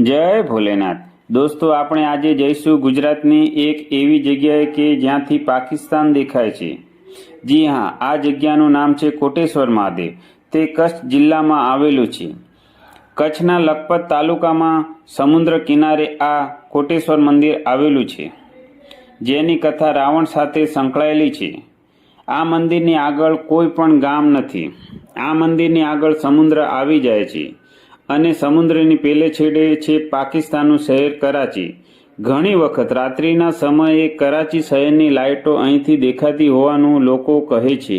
જય ભોલેનાથ. દોસ્તો, આપણે આજે જઈશું ગુજરાતની એક એવી જગ્યાએ કે જ્યાંથી પાકિસ્તાન દેખાય છે. જી હા, આ જગ્યાનું નામ છે કોટેશ્વર મહાદેવ. તે કચ્છ જિલ્લામાં આવેલું છે. કચ્છના લખપત તાલુકામાં સમુદ્ર કિનારે આ કોટેશ્વર મંદિર આવેલું છે. જેની કથા રાવણ સાથે સંકળાયેલી છે. આ મંદિરની આગળ કોઈ પણ ગામ નથી. આ મંદિરની આગળ સમુદ્ર આવી જાય છે. અને સમુદ્રની પેલે છેડે છે પાકિસ્તાનનું શહેર કરાચી. ઘણી વખત રાત્રિના સમયે કરાચી શહેરની લાઇટો અહીંથી દેખાતી હોવાનું લોકો કહે છે.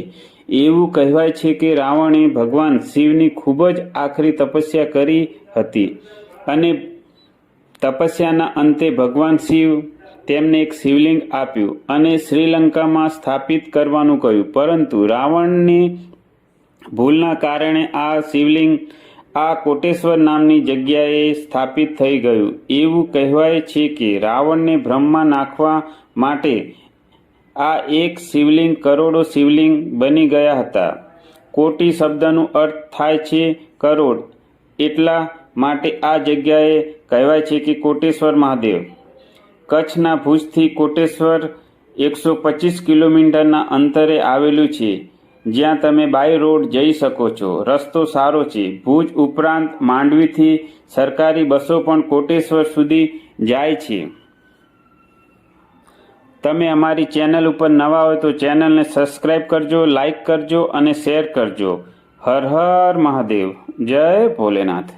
એવું કહેવાય છે કે રાવણે ભગવાન શિવની ખૂબ જ આખરી તપસ્યા કરી હતી અને તપસ્યાના અંતે ભગવાન શિવ તેમને એક શિવલિંગ આપ્યું અને શ્રીલંકામાં સ્થાપિત કરવાનું કહ્યું. પરંતુ રાવણની ભૂલના કારણે આ શિવલિંગ આ કોટેશ્વર નામની જગ્યાએ સ્થાપિત થઈ ગયું. એવું કહેવાય છે કે રાવણને ભ્રમમાં નાખવા માટે આ એક શિવલિંગ કરોડો શિવલિંગ બની ગયા હતા. કોટી શબ્દનો અર્થ થાય છે કરોડ. એટલા માટે આ જગ્યાએ કહેવાય છે કે કોટેશ્વર મહાદેવ. કચ્છના ભુજથી કોટેશ્વર એકસો પચીસ કિલોમીટરના અંતરે આવેલું છે. જ્યાં તમે બાય રોડ જઈ શકો છો. રસ્તો સારો છે. ભુજ ઉપરાંત માંડવીથી સરકારી બસો પણ કોટેશ્વર સુધી જાય છે. તમે અમારી ચેનલ ઉપર નવા હોય તો ચેનલને સબસ્ક્રાઈબ કરજો, લાઇક કરજો અને શેર કરજો. હર હર મહાદેવ. જય ભોલેનાથ.